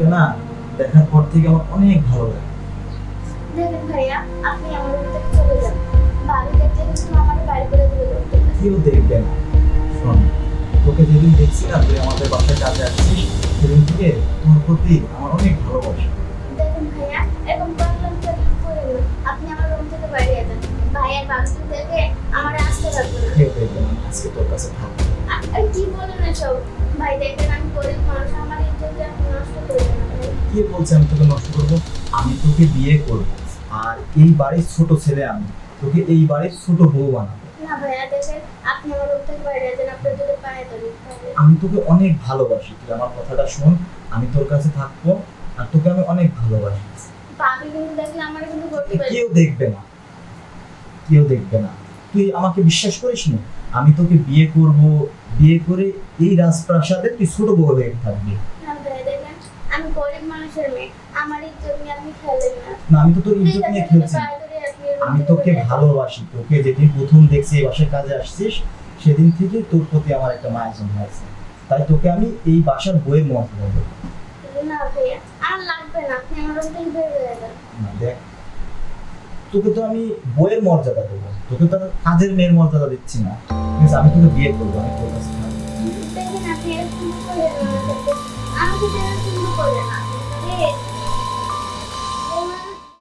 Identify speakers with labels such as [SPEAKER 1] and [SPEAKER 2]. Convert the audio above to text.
[SPEAKER 1] তোকে না দেখার পর থেকে আমার অনেক ভালো লাগে।
[SPEAKER 2] দেখেন ভাইয়া আপনি আমার চলে যান। বাড়ি কিন্তু আমার বাড়ি করে দিবে
[SPEAKER 1] কেউ দেখবে না। শোন তোকে যেদিন দেখছি না তুই আমাদের বাসায় কাজে আসছিস সেদিন থেকে তোর প্রতি আমার অনেক ভালোবাসা।
[SPEAKER 2] দেখেন ভাইয়া এরকম তো আপনি আমার রুম থেকে বাইরে যান ভাইয়ার বাথরুম থেকে আমার আসতে লাগবে না।
[SPEAKER 1] কেউ দেখবে না আজকে তোর কাছে থাকব
[SPEAKER 2] আর কি বলেন এসব? ভাই দেখেন আমি গরিব মানুষ
[SPEAKER 1] কে বলছে আমি তোকে নষ্ট করব? আমি তোকে বিয়ে করব। আর এই বাড়ির ছোট ছেলে আমি। তোকে এই বাড়ির ছোট বউ বানাবো। আমি তোকে অনেক ভালোবাসি। তুই আমার কথাটা শোন আমি তোর কাছে থাকব আর তোকে আমি অনেক ভালোবাসি। কেউ দেখবে না। কেউ দেখবে না। তুই আমাকে বিশ্বাস করিস না? আমি তোকে বিয়ে করব বিয়ে করে এই রাজপ্রাসাদে তুই ছোট বউ হয়ে থাকবি
[SPEAKER 2] না ভাইয়া দেখেন আমি গরিব মানুষের মেয়ে। আমার ইজ্জত নিয়ে আপনি খেলেন না।
[SPEAKER 1] না আমি তো তোর ইজ্জত নিয়ে খেলছি। আমি তোকে ভালোবাসি। তোকে যেদিন প্রথম দেখছি এই বাসায় কাজে আসছিস সেদিন থেকে তোর প্রতি আমার একটা মায়া জন্ম আছে তাই তোকে আমি এই বাসার বইয়ের মর্যাদা দেবো
[SPEAKER 2] না ভাইয়া আমার লাগবে না। আপনি আমার রুম থেকে বের হয়ে যান
[SPEAKER 1] না দেখ তোকে তো আমি বইয়ের মর্যাদা দেবো। তোকে তো কাজের মেয়ের মর্যাদা দিচ্ছি না। আমি তোকে বিয়ে করব আমি তোর কাছে থাকব।
[SPEAKER 2] দেখেন আপনি এরকম করলেন না আমাকে আমাকে